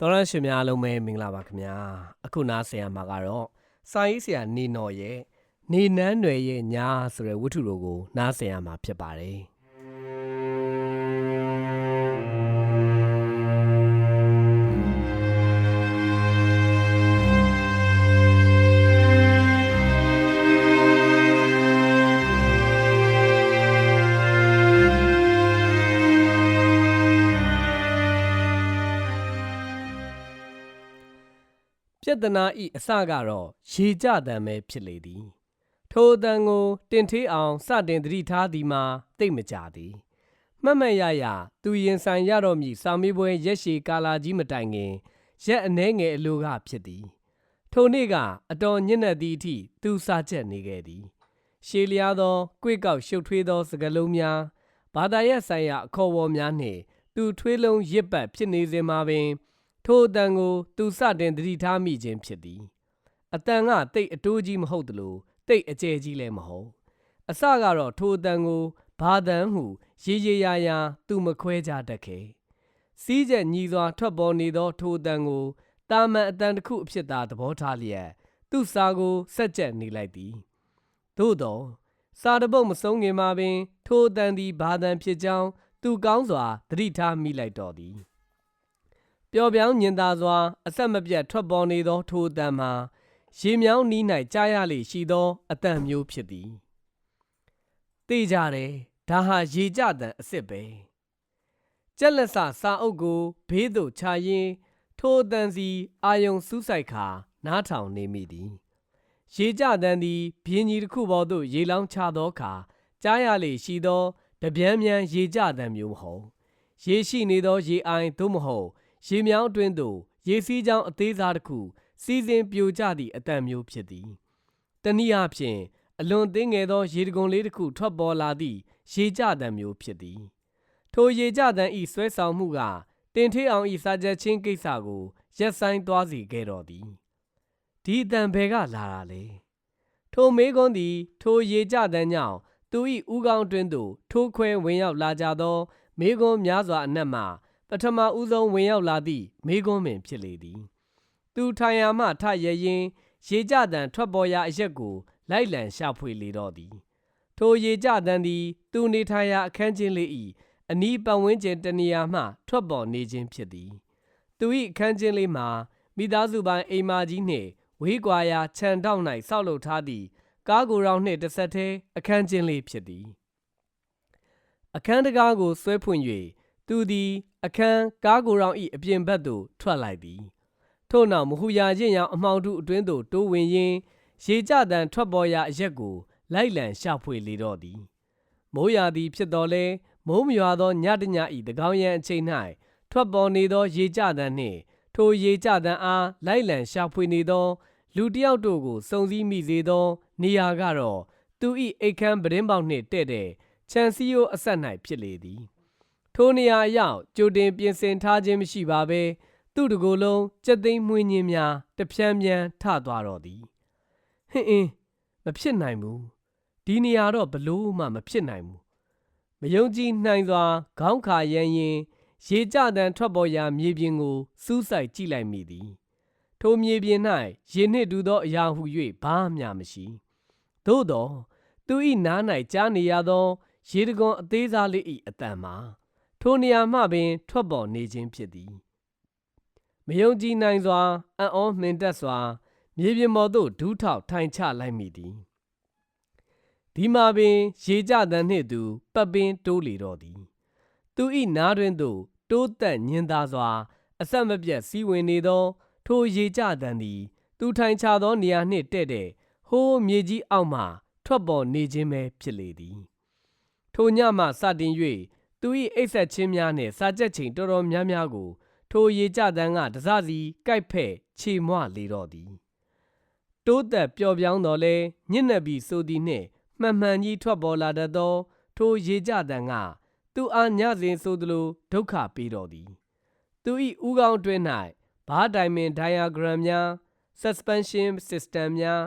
တော်ရရှင်များအားလုံးပဲမင်္ဂလာပါခင်ဗျာအခုနားဆင်ရမှာကတော့စာရေးဆရာနေနော်ရဲ့နေနန်းနယ်ရဲ့ညာဆိုတဲ့ဝတ္ထုတော်ကိုနားဆင်ရမှာဖြစ်ပါတယ် ပြဿနာဤအစကတော့ရေကြတံပဲဖြစ်လေသည် ထိုအတန်ကို တင်ထေးအောင်စတင်သတိထားသည်မှာတိတ်မကြသည်မှတ်မှတ်ရရသူရင်ဆိုင်ရတော့မည်စာမေးပွဲရက်ရှည်ကာလာကြီးမတိုင်ခင်ရက်အနှဲငယ်အလိုကဖြစ်သည် ထိုနေ့ကအတော်ညံ့တဲ့သည့်အထိသူစာချက်နေခဲ့သည် ရှည်လျားသောကြွေကောက်ရှုပ်ထွေးသောစကားလုံးများဘာသာရပ်ဆိုင်ရာအခေါ်အဝေါ်များနှင့်သူထွေးလုံးရစ်ပတ်ဖြစ်နေစဉ်မှာပင် ထိုအတန်ကို သူစတင်သတိထားမိခြင်းဖြစ်သည်အတန်ကတိတ်အတိုးကြီးမဟုတ်သလိုတိတ်အကျယ်ကြီးလည်းမဟုတ်အစကတော့ထိုအတန်ကိုဘာတန်ဟုရေရေရာရာသူမခွဲကြတတ်ခဲ့စီးချက်ညီစွာထွက်ပေါ်နေသော ထိုအတန်ကိုတာမန်အတန်တစ်ခုအဖြစ်သာသဘောထားလျက်သူ့စာကိုဆက်ကြက်နေလိုက်သည်သို့သောစာတပုတ်မဆုံးခင်မှာပင် ထိုအတန်သည်ဘာတန်ဖြစ်ကြောင်းသူကောင်းစွာသတိထားမိလိုက်တော်သည် ပျော်ပြောင်းညင်သာစွာ အဆက်မပြတ်ထွက်ပေါ်နေသောထိုအတန်မှာရေမြောင်းနီး၌ကြားရလေရှိသောအတန်မျိုးဖြစ်သည်သိကြတယ်ဒါဟာရေကြတန်အစ်စ်ပဲကြက်လက်စစာအုပ်ကိုဘေးသို့ခြာရင်းထိုအတန်စီအာယုံစူးစိုက်ခါနားထောင်နေမိသည်ရေကြတန်သည်ဘင်းကြီးတစ်ခုပေါ်သို့ရေလောင်းချသောအခါကြားရလေရှိသောတပြန်းမြန်ရေကြတန်မျိုးမဟုတ်ရေရှိနေသောရေအိုင်သို့မဟုတ် ရေမြောင်းအတွင်းသို့ရေစီးကြောင်းအသေးစားတစ်ခုစီစဉ်ပြိုကျသည့်အတန်မျိုးဖြစ်သည်တနည်းအားဖြင့်အလွန်သေးငယ်သောရေတံခွန်လေးတစ်ခုထွက်ပေါ်လာသည့်ရေကြတန်မျိုးဖြစ်သည်ထိုရေကြတန်ဤဆွဲဆောင်မှုကတင်ထေးအောင်ဤစာချက်ချင်းကိစ္စကိုရက်ဆိုင်သွားစေခဲ့တော်သည်ဒီအတန်ဘယ်ကလာတာလဲထိုမေးခွန်းသည် ထိုရေကြတန်ကြောင့်သူ၏ဥကောင်းတွင်သို့ထိုးခွဲဝင်ရောက်လာကြသောမေးခွန်းများစွာအနက်မှ ပထမဦးဆုံးဝင်ရောက်လာသည့်မေးခွန်းပင်ဖြစ်လေသည်သူထိုင်ရာမှထရရင်ရေကြတန်ထွက်ပေါ်ရာအရက်ကိုလိုက်လံရှာဖွေလေတော့သည်ထိုရေကြတန်သည် သူနေထိုင်ရာအခန်းချင်းလေး၏အနီးပတ်ဝန်းကျင်တနေရာမှ ထွက်ပေါ်နေခြင်းဖြစ်သည်သူ၏အခန်းချင်းလေးမှာမိသားစုပိုင်းအိမ်မာကြီးနှင့်ဝေးကွာရာခြံထောက်၌ဆောက်လုပ်ထားသည့်ကားကိုယ်တော်နှင့်တစ်ဆက်တည်းအခန်းချင်းလေးဖြစ်သည်အခန်းတကားကိုဆွဲဖွင့်၍ သူသည် အခန်းကားကိုယ်တော်၏အပြင်ဘက်သို့ထွက်လိုက်သည် ထို့နောက်မဟူရာချင်းရောင်အမှောင်ထုအတွင်းသို့တိုးဝင်ရင်းရေကြတန်ထွက်ပေါ်ရာအရက်ကို လိုက်လံရှာဖွေလေတော့သည်မိုးရာသီဖြစ်တော်လဲမိုးမရွာသောညတညဤတကောင်းရန်အချိန်၌ထွက်ပေါ်နေသော ရေကြတန်နှင့်ထိုရေကြတန်အားလိုက်လံရှာဖွေနေသော လူတစ်ယောက်တို့ကိုစုံစည်းမိစေသော နေရာကတော့သူ၏အိတ်ခမ်းပတင်းပေါက်နှင့်တဲ့တဲ့ခြံစည်းရိုးအဆက်၌ဖြစ်လေသည် ထိုနေရာအရောက်ကြိုတင်ပြင်ဆင်ထားခြင်းမရှိပါဘဲသူ့တကိုယ်လုံးကြက်သိမ်းမွှေးညင်းများတဖြန်းဖြန်းထသွားတော့သည်ဟင်းအင်းမဖြစ်နိုင်ဘူးဒီနေရာတော့ဘလို့မှမဖြစ်နိုင်ဘူးမယုံကြည်နိုင်စွာခေါင်းခါရမ်းရင်ရေကြတန်ထွက်ပေါ်ရာမြေပြင်ကိုစူးစိုက်ကြည့်လိုက်မိသည်ထိုမြေပြင်၌ရေနှင့်တူသောအရာဟု၍ဘာမျှမရှိသို့သောသူ၏နား၌ကြားနေရသောရေတံခွန်အသေးစားလေး၏အတန်မှာ ထိုနေရာမှပင် ထွက်ပေါ်နေခြင်းဖြစ်သည်မယုံကြည်နိုင်စွာအံ့ဩမှင်တက်စွာ မြေပြင်ပေါ်သို့ဒူးထောက်ထိုင်ချလိုက်မိသည်ဒီမှာပင် ရေကြတန်နှင့်သူပတ်ပင်တိုးလေတော့သည် သူ၏နားတွင်သို့တိုးတက်ညင်သာစွာ အဆက်မပြတ်စီးဝင်နေသော ထိုရေကြတန်သည် သူထိုင်ချသောနေရာနှင့်တဲ့တဲ့ဟိုးမြေကြီးအောက်မှ ထွက်ပေါ်နေခြင်းပဲဖြစ်လေသည် ထိုညမှစတင်၍ သူ၏အိပ်စက်ခြင်းများနှင့်စာကြက်ချိန်တော်တော်များများကို ထိုရေကြတန်းကတစစီကိုက်ဖဲ့ချေမွလေတော့သည်တိုးတက်ပျော်ပြောင်းတော်လဲညဉ့်နက်ပြီးဆိုသည်နှင့်မှန်မှန်ကြီးထွက်ပေါ်လာတတ်သော ထိုရေကြတန်ကသူအားညစဉ်ဆိုသလိုဒုက္ခပေးတော်သည် သူ၏ဦးခေါင်းအတွင်း၌ဘားတိုင်ပင် diagram များ suspension system များ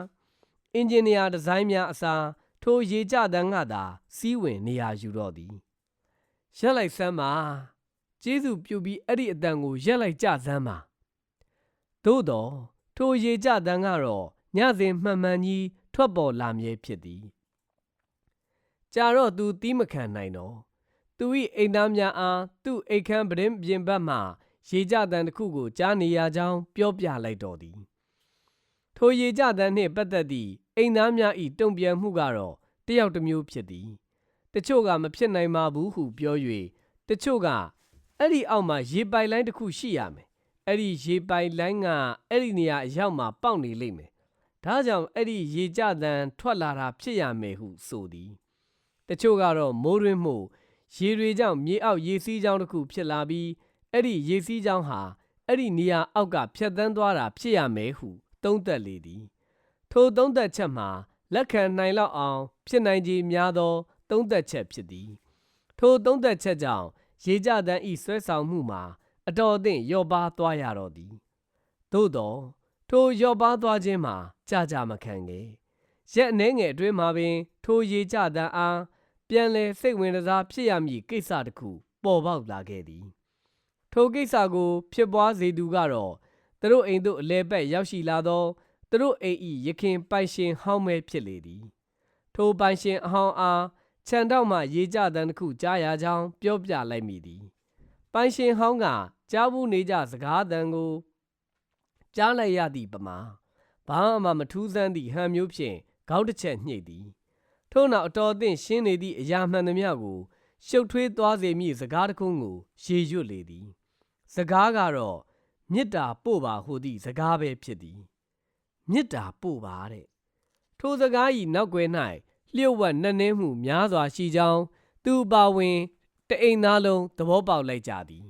engineer ဒီဇိုင်းများအစားထိုရေကြတန်းကသာစီးဝင်နေရာယူတော့သည် ရက်လိုက်စမ်းပါကျေးဇူးပြုပြီးအဲ့ဒီအတန်ကိုရက်လိုက်ကြစမ်းပါသို့တော့ထိုရေကြတန်းကတော့ညစဉ်မှန်မှန်ကြီးထွက်ပေါ်လာမြဲဖြစ်သည်ကြာတော့သူတီးမခံနိုင်တော့သူ၏အိမ်သားများအားသူ့အိတ်ခမ်းပရင်ပြင်ဘက်မှရေကြတန်းတစ်ခုကိုကြားနေရကြောင်းပြောပြလိုက်တော်သည်ထိုရေကြတန်းနှင့်ပတ်သက်သည့်အိမ်သားများ၏တုံ့ပြန်မှုကတော့တယောက်တစ်မျိုးဖြစ်သည် တချို့ကမဖြစ်နိုင်ပါဘူးဟုပြော၍တချို့ကအဲ့ဒီအောက်မှာရေပိုက်လိုင်းတစ်ခုရှိရမယ်အဲ့ဒီရေပိုက်လိုင်းကအဲ့ဒီနေရာအရောက်မှာပေါက်နေလိမ့်မယ်ဒါကြောင့်အဲ့ဒီရေကြတန်းထွက်လာတာဖြစ်ရမယ်ဟုဆိုသည်တချို့ကတော့မိုးရင်းမှုရေတွေကြောင့်မြေအောက်ရေစီးကြောင်းတစ်ခုဖြစ်လာပြီးအဲ့ဒီရေစီးကြောင်းဟာအဲ့ဒီနေရာအောက်ကဖြတ်တန်းသွားတာဖြစ်ရမယ်ဟုသုံးသပ်လေသည် ထိုသုံးသက်ချက်မှာလက်ခံနိုင်လောက်အောင် ဖြစ်နိုင်ခြေများသော သုံးသက်ချက်ဖြစ်သည် ထိုသုံးသက်ချက်ကြောင့်ရေကြတန်းဤဆွဲဆောင်မှုမှာအတော်အသင့်လျော့ပါသွားရတော့သည်သို့သောထိုလျော့ပါသွားခြင်းမှာကြာကြာမခံခဲ့ရက်အနှဲငယ်အတွင်းမှာပင် ထိုရေကြတန်းအားပြန်လည်စိတ်ဝင်စားဖြစ်ရမည့်ကိစ္စတစ်ခုပေါ်ပေါက်လာခဲ့သည် ထိုကိစ္စကို ဖြစ်ပွားစေသူကတော့သူတို့အိမ်သို့အလဲပတ်ရောက်ရှိလာသောသူတို့အိမ်ဤရခင်ပိုင်ရှင်ဟောင်းမဲဖြစ်လေသည် ထိုပိုင်ရှင်အဟောင်းအား ခြံတော့မှရေကြတန်းတစ်ခုကြားရကြောင်းပြောပြလိုက်မိသည်ပိုင်ရှင်ဟောင်းကကြားဘူးနေကြစကားတန်ကိုကြားလိုက်ရသည့်ပမာဘာမှမထူးဆန်းသည့်ဟန်မျိုးဖြင့်ခေါင်းတစ်ချက်ညှိ့သည်ထို့နောက်အတော်အသင့်ရှင်းနေသည့်အရာမှန်သမျှကိုရှုပ်ထွေးသွားစေမည့်စကားတစ်ခုကိုရေရွတ်လေသည်စကားကတော့မေတ္တာပို့ပါဟူသည့်စကားပဲဖြစ်သည်မေတ္တာပို့ပါတဲ့ထိုစကား၏နောက်ွယ်၌ လျှို့ဝှက်နှက်နှင်းမှုများစွာရှိကြောင်းသူပါဝင်တအိမ်သားလုံးသဘောပေါက်လိုက်ကြသည်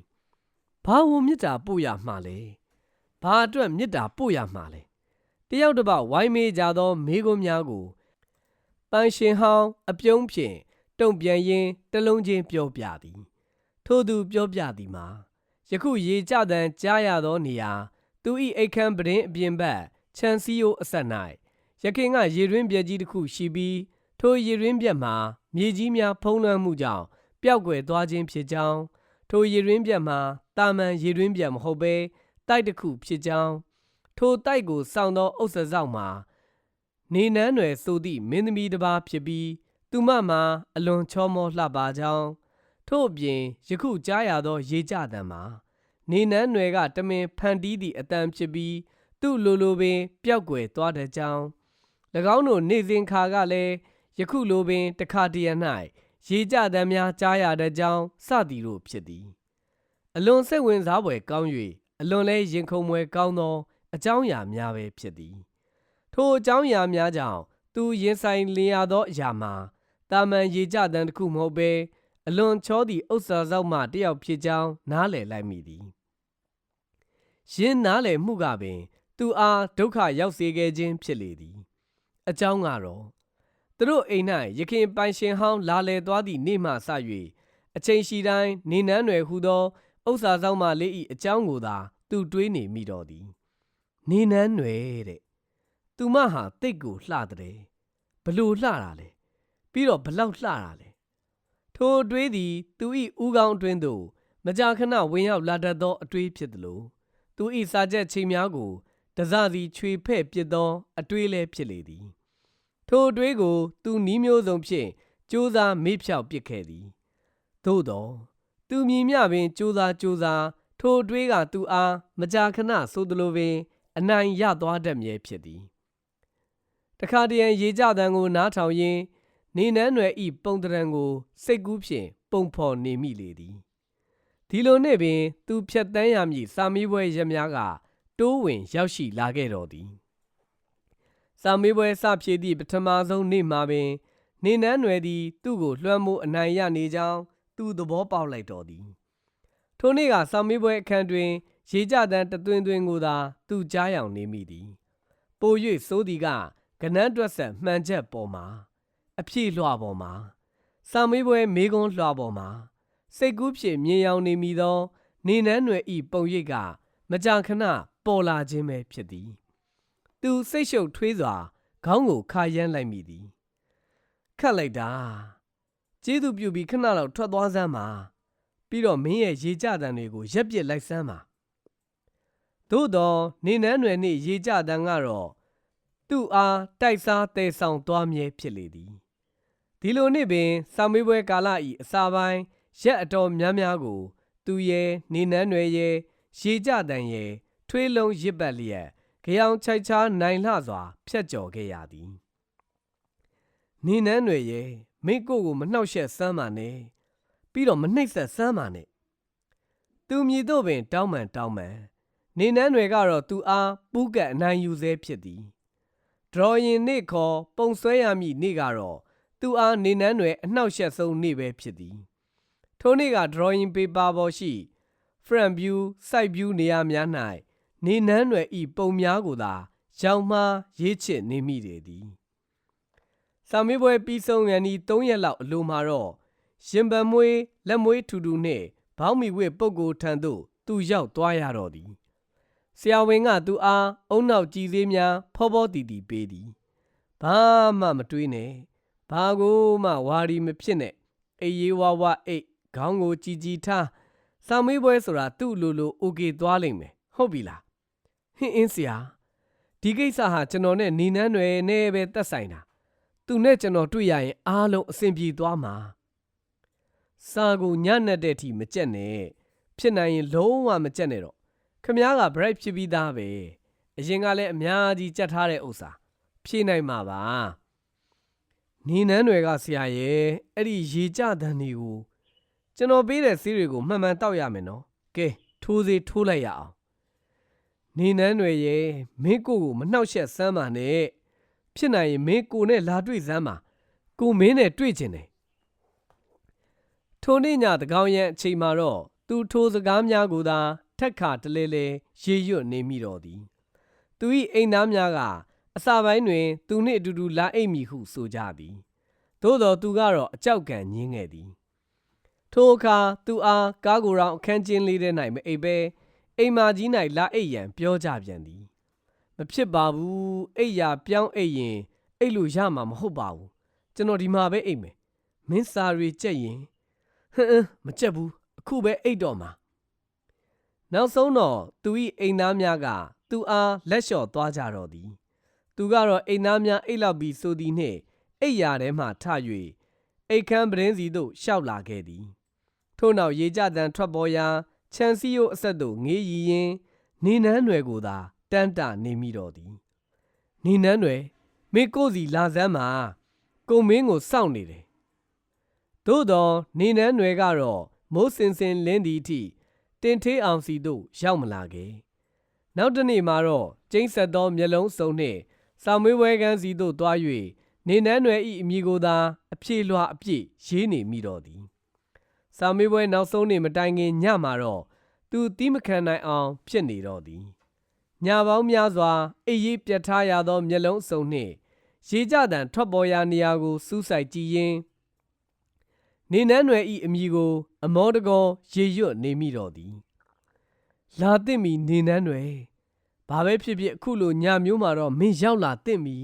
ဘာဝန်မေတ္တာပို့ရမှာလဲဘာအတွက်မေတ္တာပို့ရမှာလဲတယောက်တစ်ပေါက်ဝိုင်းမေးကြသောမိကွန်းများကိုပန်းရှင်ဟောင်းအပြုံးဖြင့်တုံ့ပြန်ရင်းတလုံးချင်းပြောပြသည် ထို့သူပြောပြသည်မှာယခုရေကြတန်းကြားရသောနေရာသူ၏အိတ်ခမ်းပရင်အပြင်ဘက်ခြံစည်းရိုးအဆက်၌ရခင်ကရေရင်းပြက်ကြီးတစ်ခုရှိပြီး ထိုရေရင်းပြက်မှာမြေကြီးများဖုံးလွှမ်းမှုကြောင့်ပျောက်ကွယ်သွားခြင်းဖြစ်ကြောင်းထိုရေရင်းပြက်မှာတာမန်ရေရင်းပြက်မဟုတ်ဘဲတိုက်တစ်ခုဖြစ်ကြောင်းထိုတိုက်ကိုစောင့်သောအုပ်စစောက်မှာနေနန်းနွယ်ဆိုသည့်မင်းသမီးတစ်ပါးဖြစ်ပြီးသူမမှာအလွန်ချောမောလှပကြောင်းထို့အပြင်ယခုကြားရသော ရေကြတံမှာနေနန်းနွယ်ကတမင်ဖန်တီးသည့်အတန်ဖြစ်ပြီးသူ့လိုလိုပင်ပျောက်ကွယ်သွားတဲ့ကြောင်း၎င်းတို့နေစဉ်ခါကလည်း ယခုလိုပင်တခါတရံ၌ရေကြတမ်းများကြားရတဲ့ကြောင်းစသည်တို့ဖြစ်သည် အလွန်စိတ်ဝင်စားဖွယ်ကောင်း၍အလွန်လဲရင်ခုန်ဖွယ်ကောင်းသော အကြောင်းအရာများပဲဖြစ်သည် ထိုအကြောင်းအရာများကြောင့်သူရင်ဆိုင်လင်ရသောအရာမှာတာမန်ရေကြတမ်းတစ်ခုမဟုတ်ဘဲအလွန်ချောသည့်ဥစ္စာစောက်မှတယောက်ဖြစ်ကြောင်းနားလည်လိုက်မိသည်ယင်းနားလည်မှုကပင် သူအားဒုက္ခရောက်စေခဲ့ခြင်းဖြစ်လေသည် အကြောင်းကတော့ သူတို့အိမ်၌ရခင်ပိုင်ရှင်ဟောင်းလာလေသွားသည့်နေ့မှစ၍အချိန်ရှိတိုင်းနေနန်းွယ်ဟုသောဥစ္စာဆောင်မလေး၏အကြောင်းကိုသာ သူတွေးနေမိတော်သည် နေနန်းွယ်တဲ့သူမဟာတိတ်ကိုလှတဲ့ဘလို့လှတာလဲပြီးတော့ဘလောက်လှတာလဲထိုအတွေးသည် သူ၏ဥကောင်းအတွင်းသို့မကြာခဏဝင်ရောက်လာတတ်သောအတွေးဖြစ်သလိုသူ၏စာချက်ချိန်များကိုတစစီချွေဖဲ့ပစ်သောအတွေးလည်းဖြစ်လေသည် ထိုအတွေးကို သူနီးမျိုးစုံဖြင့်စူးစားမေ့ဖြောက်ပစ်ခဲ့သည်သို့သောသူမြင်မြပင်စူးစားစူးစားထိုအတွေးကသူအားမကြာခဏဆိုသလိုပင် အနိုင်ရသွားတတ်မြဲဖြစ်သည်တခါတရံရေကြတံကိုနားထောင်ရင်းနေနန်းနွယ်ဤပုံတရံကို စိတ်ကူးဖြင့်ပုံဖော်နေမိလေသည်ဒီလိုနှင့်ပင် သူဖြတ်တန်းရမည့်စာမေးပွဲရများကတိုးဝင်ရောက်ရှိလာခဲ့တော်သည် စာမေးပွဲစဖြည့်သည့်ပထမဆုံးနေ့မှာပင် နေနန်းနွယ်သည် သူ့ကိုလွှမ်းမိုးအနိုင်ရနေကြောင်းသူသဘောပေါက်လိုက်တော်သည်ထိုနေ့ကစာမေးပွဲအခန်းတွင် ရေကြတန်းတသွင်းသွင်းကိုသာ သူကြားယောင်နေမိသည် ပို၍စိုးသည်ကကနန်းတွက်ဆက်မှန်ချက်ပေါ်မှာအဖြည့်လွှာပေါ်မှာစာမေးပွဲမေးခွန်းလွှာပေါ်မှာစိတ်ကူးဖြင့်မြင်ယောင်နေမိသော နေနန်းနွယ်ဤပုံရိပ်က မကြာခဏပေါ်လာခြင်းပဲဖြစ်သည် သူစိတ်ရှုပ်ထွေးစွာခေါင်းကိုခါရမ်းလိုက်မိသည်ခတ်လိုက်တာကျေးဇူးပြုပြီးခဏလောက်ထွက်သွားစမ်းပါပြီးတော့မင်းရဲ့ရေကြတံတွေကိုရက်ပစ်လိုက်စမ်းပါသို့သောနေနန်းနယ်နှင့်ရေကြတန်းကတော့သူ့အားတိုက်စားတဲဆောင်သွားမြဲဖြစ်လေသည်ဒီလိုနှင့်ပင်စာမေးပွဲကာလဤအစာပိုင်းရက်အတော်များများကို သူရဲ့နေနန်းနယ်ရဲ့ရေကြတန်းရဲ့ထွေးလုံးရစ်ပတ်လျက် ကြောင်ချိုက်ချားနိုင်လှစွာ ဖြတ်ကျော်ခဲ့ရသည်နေနန်းနယ်ရဲ့မိကိုကိုမနှောက်ယှက်စမ်းပါနဲ့ပြီးတော့မနှိပ်စက်စမ်းပါနဲ့သူမြည်တော့ပင်တောင်းပန်တောင်းပန်နေနန်းတွေကတော့သူအားပူးကတ်အနိုင်ယူဆဲဖြစ်သည် drawing နေ့ခေါ်ပုံဆွဲရမည့်နေ့ကတော့သူအားနေနန်းတွေအနှောက်ယှက်ဆုံးနေ့ပဲဖြစ်သည်ထိုနေ့က drawing paper ပေါ်ရှိ front view side view နေရာများ၌ နေနန်းတွေဤပုံများကိုသာရောင်မှားရေးချစ်နေမိတယ်သည်စာမေးပွဲပြီးဆုံးရန်ဤ3ရက်လောက်အလိုမှာတော့ရင်ပံမွေးလက်မွေးထူထူနှင့်ဘောင်းမီဝစ်ပုတ်ကိုထံသို့သူရောက်သွားရတော့သည်ဆရာဝန်ကသူအားအုံနောက်ကြည်သေးများဖောဖောတီတီပေးသည်ဘာမှမတွေးနဲ့ဘာကိုမှဝါရီမဖြစ်နဲ့အေးရေးဝါဝအိတ်ခေါင်းကိုကြည်ကြည်ထားစာမေးပွဲဆိုတာသူ့လိုလိုโอเคသွားလိမ့်မယ်ဟုတ်ပြီလား ဟင်းအင်းဆရာဒီကိစ္စဟာကျွန်တော်နဲ့နေနန်းတွေနဲ့ပဲသက်ဆိုင်တာသူနဲ့ကျွန်တော်တွေ့ရရင်အားလုံးအဆင်ပြေသွားမှာစာကိုညံ့တဲ့ထိမကြက်နဲ့ဖြစ်နိုင်ရင်လုံးဝမကြက်နဲ့တော့ခမားက bright ဖြစ်ပြီးသားပဲအရင်ကလည်းအများကြီးကြက်ထားတဲ့ဥစ္စာဖြည့်နိုင်မှာပါနေနန်းတွေကဆရာရဲ့အဲ့ဒီရေကြတန်းတွေကိုကျွန်တော်ပေးတဲ့ဆေးတွေကိုမှန်မှန်တောက်ရမယ်နော်ကဲထိုးစေးထိုးလိုက်ရအောင် နေနန်းတွေရဲ့မင်းကိုကိုမနှောက်ယှက်စမ်းပါနဲ့ဖြစ်နိုင်ရင်မင်းကိုနဲ့လာတွေ့စမ်းပါကိုမင်းနဲ့တွေ့ချင်တယ်ထိုနေ့ညတကောင်ရန်အချိန်မှာတော့သူထိုစကားများကိုသာထက်ခါတလဲလဲရေရွတ်နေမိတော်သည်သူ၏အိမ်သားများကအစာပိုင်းတွင် သူနှင့်အတူတူလာအိပ်မည်ဟုဆိုကြသည်သို့တော်သူကတော့အကြောက်ကန်ညင်းခဲ့သည်ထိုအခါသူအားကားကိုယ်တော်အခန်းကျင်းလေးထဲ၌မအိပ်ဘဲ အိမ်မာကြီး၌လာအိပ်ရန်ပြောကြပြန်သည်မဖြစ်ပါဘူးအိပ်ရာပြောင်းအိပ်ရင်အိပ်လို့ရမှာမဟုတ်ပါဘူးကျွန်တော်ဒီမှာပဲအိပ်မယ်မင်းစာရီကြက်ရင်ဟမ်အင်းမကြက်ဘူးအခုပဲအိပ်တော့မှာနောက်ဆုံးတော့သူ၏အိမ်သားများကသူအားလက်လျှော့သွားကြတော့သည် သူကတော့အိမ်သားများအိပ်လောက်ပြီးဆိုသည်နှင့်အိပ်ရာထဲမှထ၍အိတ်ခမ်းပရင်းစီသို့ရှောက်လာခဲ့သည် ထို့နောက်ရေကြတန်ထွက်ပေါ်ရာ ခြံစည်းရိုးအဆက်သို့ငေးရီရင်နေနန်းနွယ်ကိုသာတန်းတနေမိတော်သည်နေနန်းနွယ်မင်းကိုစီလာစမ်းမှာကိုမင်းကိုစောင့်နေတယ်သို့တော့နေနန်းနွယ်ကတော့မိုးစင်စင်လင်းသည့်အထိတင်ထေးအောင်စီသို့ရောက်မလာခဲ့နောက်တစ်နေ့မှာတော့ကျင်းဆက်သောမျက်လုံးစုံနှင့်ဆောင်းမွေးဝဲကန်းစီသို့တွား၍နေနန်းနွယ်ဤအမိကိုသာအပြေလွှာအပြည့်ရေးနေမိတော်သည် ဆောင်းမွေးပွဲနောက်ဆုံးနေ့မတိုင်ခင်ညမှာတော့သူတီးမခံနိုင်အောင် ဖြစ်နေတော့သည်ညပေါင်းများစွာအိပ်ရေးပြတ်ထားရသောမျက်လုံးစုံနှင့်ရေကြတံထွက်ပေါ်ရာနေရာကိုစူးစိုက်ကြည့်ရင်းနေနန်းနွယ်ဤအမိကို အမောတကောရေရွတ်နေမိတော့သည် လာသင့်မီနေနန်းနွယ်ဘာပဲဖြစ်ဖြစ်အခုလိုညမျိုးမှာတော့မင်းရောက်လာသင့်မီ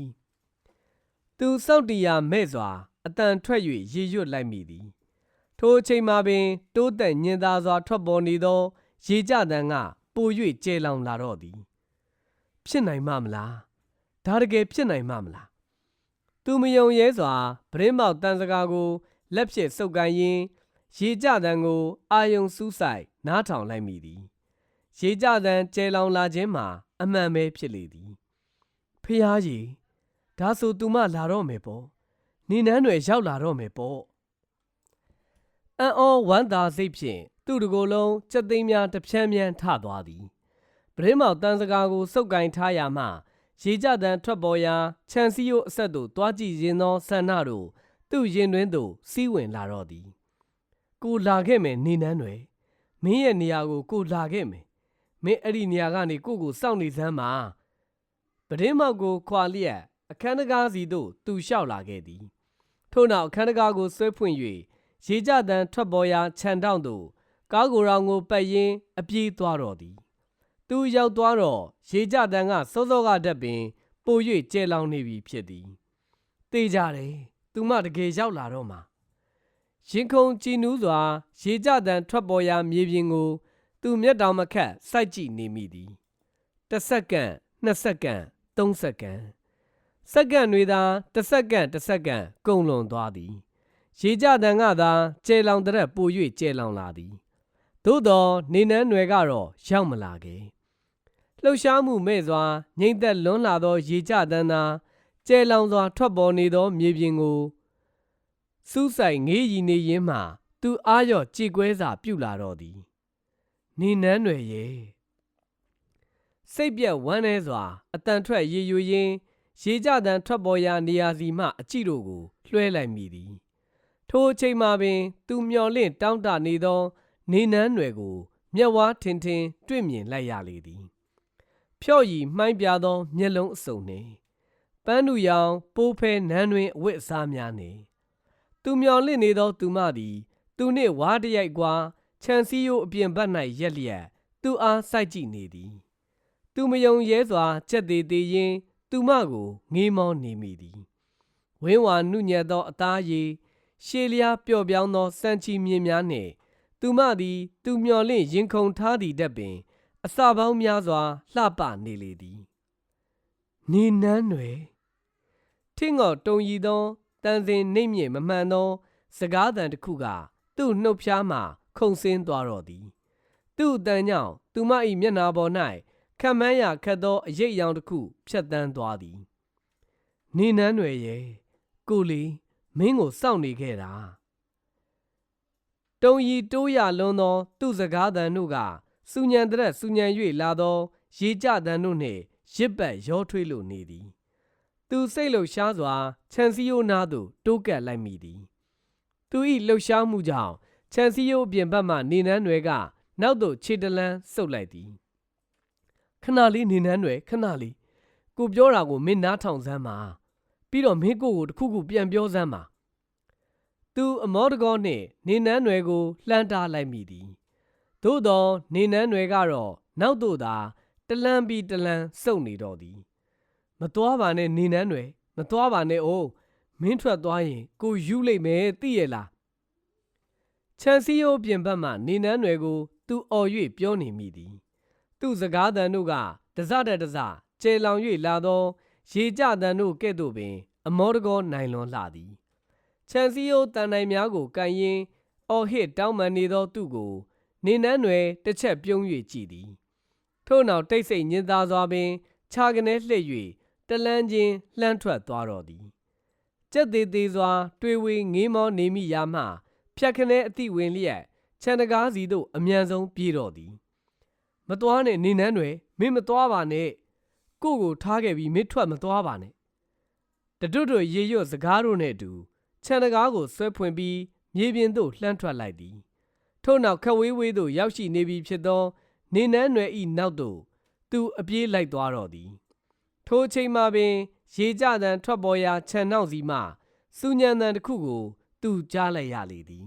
သူစောင့်တရားမဲ့စွာအတန်ထွက်၍ရေရွတ်လိုက်မိသည် ထိုအချိန်မှာပင် တိုးတက်ညင်သာစွာ ထွက်ပေါ်နေသော ရေကြတန်းကပို၍ကျဲလောင်လာတော့သည် ဖြစ်နိုင်မှမလားဒါတကယ်ဖြစ်နိုင်မှမလားသူမယုံရဲစွာပရင်းမောက်တန်စကားကိုလက်ဖြင့်စုပ်ကိုင်းရင်းရေကြတန်းကိုအာယုံစူးဆိုင်နားထောင်လိုက်မိသည်ရေကြတန်းကျဲလောင်လာခြင်းမှာ အမှန်ပဲဖြစ်လေသည်ဖះကြီးဒါဆိုသူမလာတော့မယ်ပေါ့နေနန်းတွေရောက်လာတော့မယ်ပေါ့ အန်အောဝမ်းသာစိတ်ဖြင့်သူ့တကိုယ်လုံးစက်သိမ်းများတစ်ဖြန်းဖြန်းထသွားသည်ပရင်းမောက်တန်စကားကိုစုပ်ကင်ထားရမှရေကြတန်းထွက်ပေါ်ရာခြံစည်းရိုးအဆက်သို့တွားကြည့်ရင်သောဆန္ဒတို့သူ့ရင်တွင်သို့စီးဝင်လာတော့သည်ကိုလာခဲ့မယ်နေနန်းတွေမင်းရဲ့နေရာကိုကိုလာခဲ့မယ်မင်းအဲ့ဒီနေရာကနေကိုကိုစောင့်နေစမ်းပါပရင်းမောက်ကိုခွာလျက်အခန်းတကားစီသို့သူလျှောက်လာခဲ့သည်ထို့နောက်အခန်းတကားကိုဆွဲဖွင့်၍ ရေကြတန်းထွက်ပေါ်ရာခြံတောင့်သို့ကားကိုယ်တော်ကိုပတ်ရင်းအပြေးသွားတော်သည် သူရောက်သွားတော့ရေကြတန်းကစောစောကတက်ပင် ပို၍ကျဲလောင်နေပြီဖြစ်သည်တေးကြတယ်သူမတကယ်ရောက်လာတော့မှာရင်ခုန်ကြည်နူးစွာ ရေကြတန်းထွက်ပေါ်ရာမြေပြင်ကို သူမျက်တောင်မခတ်စိုက်ကြည့်နေမိသည်တစ်စက္ကန့်နှစ်စက္ကန့်သုံးစက္ကန့်စက္ကန့်တွေသာတစ်စက္ကန့်တစ်စက္ကန့်ကုန်လွန်သွားသည် ရေကြတန်ကသာကျဲလောင်တဲ့ပို၍ကျဲလောင်လာသည်သို့သောနေနန်းနွယ်ကတော့ရောက်မလာခဲ့လှုပ်ရှားမှုမဲ့စွာငိမ့်သက်လွန်းလာသော ရေကြတန်သာကျဲလောင်စွာ ထွက်ပေါ်နေသော မြေပြင်ကိုစူးဆိုင်ငေးရီနေရင်းမှသူအားရော့ကြေကွဲစာပြုလာတော့သည် နေနန်းနွယ်ရဲ့စိတ်ပြက်ဝမ်းနည်းစွာအတန်ထွက်ရေယူရင်းရေကြတန်ထွက်ပေါ်ရာနေရာစီမှအကြည့်တို့ကိုလွှဲလိုက်မိသည် ထိုအချိန်မှာပင် သူမျော်လင့်တောင်းတနေသော နေနန်းနွယ်ကို မျက်ဝါးထင်ထင် တွေ့မြင်လိုက်ရလေသည်ဖြော့ရီမှိုင်းပြသော မျက်လုံးအစုံနှင့်ပန်းနူရောင်ပိုးဖဲနန်းတွင်အဝတ်အစားများနှင့်သူမျော်လင့်နေသော သူမသည် သူနှင့်ဝါးတရိုက်ကွာခြံစည်းရိုးအပြင်ဘက်၌ရက်လျက်သူအားစိုက်ကြည့်နေသည် သူမယုံရဲစွာချက်သေးသေးရင်းသူမကိုငေးမောနေမိသည်ဝင်းဝါနုညံ့သောအသားရည် ရှေးလျားပျော့ပြောင်းသောစံချီမြင်များနှင့် သူမသည် သူမျော်လင့်ရင်ခုန်ထားသည့်တက်ပင် အစပေါင်းများစွာလှပနေလေသည်နေနန်းတွင်ထင်းငေါ်တုံရီသောတန်စင်နှိမ့်မြင့်မမှန်သော စကားသံတစ်ခုက သူ့နှုတ်ဖျားမှခုန်ဆင်းသွားတော့သည် သူ့အတန်ကြောင့်သူမ၏မျက်နှာပေါ်၌ခက်မှန်းရခက်သောအရိပ်အယောင်တစ်ခုဖြတ်တန်းသွားသည်နေနန်းတွေရဲ့ကိုလီ မင်းကိုစောင့်နေခဲ့တာတုံရီတိုးရလွန်းသော သူ့စကားသံတို့ကစူညံတဲ့စူညံ၍လာသော ရေကြသံတို့နှင့်ရစ်ပတ်ရောထွေးလိုနေသည် သူစိတ်လှုပ်ရှားစွာခြံစည်းရိုးနားသို့တိုးကပ်လိုက်မိသည်သူ၏လှုပ်ရှားမှုကြောင့်ခြံစည်းရိုးအပြင်ဘက်မှနေနန်းတွေက နောက်သို့ခြေတလန်းဆုပ်လိုက်သည်ခဏလေးနေနန်းတွေခဏလေးကိုပြောတာကိုမင်းနားထောင်စမ်းပါ ပြီးတော့မင်းကိုကိုတစ်ခုခုပြန်ပြောစမ်းပါသူအမောတကောနှင့်နေနန်းတွေကိုလှမ်းတားလိုက်မိသည်သို့သောနေနန်းတွေကတော့နောက်သို့သာတလန်းပြီးတလန်းစုပ်နေတော့သည်မသွားပါနဲ့နေနန်းတွေမသွားပါနဲ့အိုးမင်းထွက်သွားရင်ကိုယူလိုက်မယ်သိရဲ့လားခြံစည်းရိုးပြင်ဘက်မှနေနန်းတွေကို သူအော်၍ပြောနေမိသည် သူစကားသံတို့ကတစတဲ့တစကျဲလောင်၍လာသော ရေကြသံတို့ကဲ့သို့ပင် အမောတကောနိုင်လွန်လှသည်ခြံစည်းရိုးတန်တိုင်များကိုကန်ရင်အော်ဟစ်တောင်းပန်နေသောသူကို နေနန်းတွေတစ်ချက်ပြုံး၍ကြည်သည် ထို့နောက်တိတ်ဆိတ်ညင်သာစွာပင်ခြာကနေလှည့်၍တလန်းချင်းလှမ်းထွက်သွားတော်သည်ကြက်သေးသေးစွာ တွေးဝေငေးမောနေမိရာမှဖြတ်ခနဲအသည့်ဝင်လျက်ခြံတကားစီသို့အမြန်ဆုံးပြေးတော်သည် မသွားနဲ့နေနန်းတွေမင်းမသွားပါနဲ့ ကို့ကိုထားခဲ့ပြီးမင်းထွက်မသွားပါနဲ့တတွတ်တွရေရွတ်စကားတို့နဲ့အတူခြံတကားကိုဆွဲဖွင့်ပြီးမြေပြင်သို့လှမ်းထွက်လိုက်သည်ထို့နောက်ခဝေးဝေးသို့ရောက်ရှိနေပြီဖြစ်သော နေနန်းနွယ်ဤနောက်သို့သူအပြေးလိုက်သွားတော့သည်ထိုအချိန်မှာပင်ရေကြတံထွက်ပေါ်ရာခြံနောက်စီမှစူညံတံတစ်ခုကို သူကြားလိုက်ရလေသည်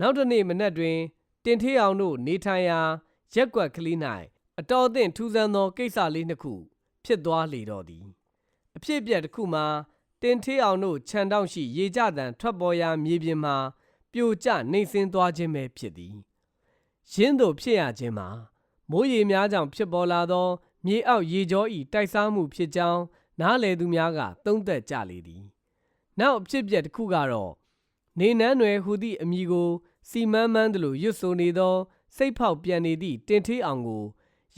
နောက်တစ်နေ့မနက်တွင် တင်ထေးအောင်တို့နေထိုင်ရာရက်ကွက်ကလေး၌ အတော်အသင့်ထူးဆန်းသောကိစ္စလေးနှစ်ခု ဖြစ်သွားလေတော့သည် အဖြစ်အပျက်တစ်ခုမှာတင်ထေးအောင်တို့ခြံတောက်ရှိ ရေကြတံထွက်ပေါ်ရာမြေပြင်မှာပြိုကျနှိမ့်ဆင်းသွားခြင်းပဲဖြစ်သည်ရင်းတို့ဖြစ်ရခြင်းမှာမိုးရေများကြောင့်ဖြစ်ပေါ်လာသော မြေအောက်ရေကြောဤတိုက်စားမှုဖြစ်ကြောင်းနားလေသူများကသုံးသက်ကြလေသည်နောက်အဖြစ်အပျက်တစ်ခုကတော့နေနန်းနွယ်ဟူသည့်အမည်ကို စီမန်းမန်းသလိုရွတ်ဆိုနေသော စိတ်ဖောက်ပြန်နေသည့်တင်ထေးအောင်ကို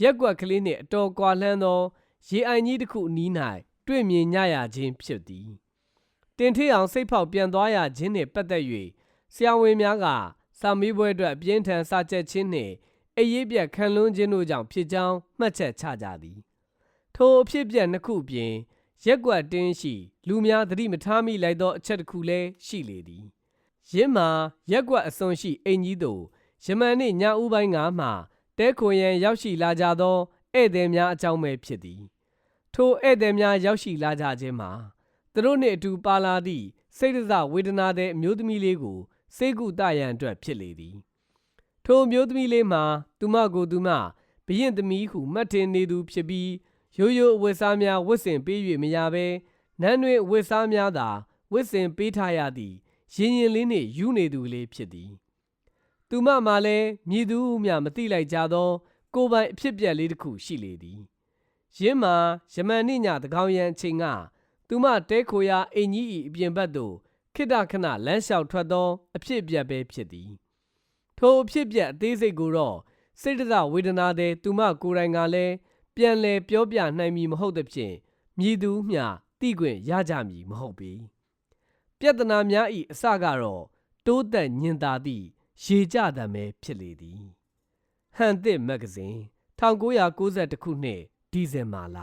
ရက်ကွက်ကလေးနှင့်အတော်ကွာလှမ်းသောရေအိုင်ကြီးတစ်ခုအနီး၌တွေ့မြင်ညရခြင်းဖြစ်သည်တင်ထေးအောင်စိတ်ဖောက်ပြန်သွားရခြင်းနှင့်ပတ်သက်၍ဆရာဝန်များကစာမေးပွဲအတွက်အပြင်းထန်စာချက်ခြင်းနှင့်အရေးပြတ်ခံလွန်းခြင်းတို့ကြောင့်ဖြစ်ကြောင်းမှတ်ချက်ချကြသည်ထိုအဖြစ်အပျက်နှစ်ခုပြင်ရက်ကွက်တင်းရှိ လူများသတိမထားမိလိုက်သောအချက်တစ်ခုလည်းရှိလေသည်ရင်းမှာရက်ကွက်အစွန်ရှိအိမ်ကြီးသို့ယမန်နေ့ညဦးပိုင်းကမှ တဲခွန်ရန်ရောက်ရှိလာကြသောဧည့်သည်များအကြောင်းပဲဖြစ်သည် ထိုဧည့်သည်များရောက်ရှိလာကြခြင်းမှာသူတို့နှင့်အတူပါလာသည့်စိတ်ဒဇဝေဒနာတဲ့အမျိုးသမီးလေးကိုစေကုတရန်အတွက်ဖြစ်လေသည်ထိုအမျိုးသမီးလေးမှာသူမကိုသူမဘရင်သမီးဟုမှတ်ထင်နေသူဖြစ်ပြီးရိုးရိုးအဝတ်စားများဝတ်ဆင်ပေး၍မရဘဲနန်းတွင်အဝတ်စားများသာဝတ်ဆင်ပေးထားရသည့်ရင်ရင်လေးနှင့်ယူနေသူလေးဖြစ်သည် သူမမှလည်းမြည်သူမျှမသိလိုက်ကြသော ကိုယ်ပိုင်အဖြစ်အပျက်လေးတစ်ခုရှိလေသည်ယင်းမှာယမန်နေ့ညသကောင်ရန်အချိန်ကသူမတဲခိုရာအိမ်ကြီး၏အပြင်ဘက်သို့ခိတ္တခဏလမ်းလျှောက်ထွက်သော အဖြစ်အပျက်ပဲဖြစ်သည်ထိုအဖြစ်အပျက်အသေးစိတ်ကိုတော့စိတ်တဇဝေဒနာတဲ့သူမကိုယ်တိုင်ကလည်းပြန်လည်ပြောပြနိုင်မည်မဟုတ်သဖြင့်မြည်သူမျှတိခွင့်ရကြမည်မဟုတ်ပေပြဿနာများ၏အစကတော့တိုးတက်ညင်သာသည့် ရေကြသံပဲဖြစ်လေသည်ဟန်သစ်မဂ္ဂဇင်း1992ခုနှစ်ဒီဇင်ဘာလ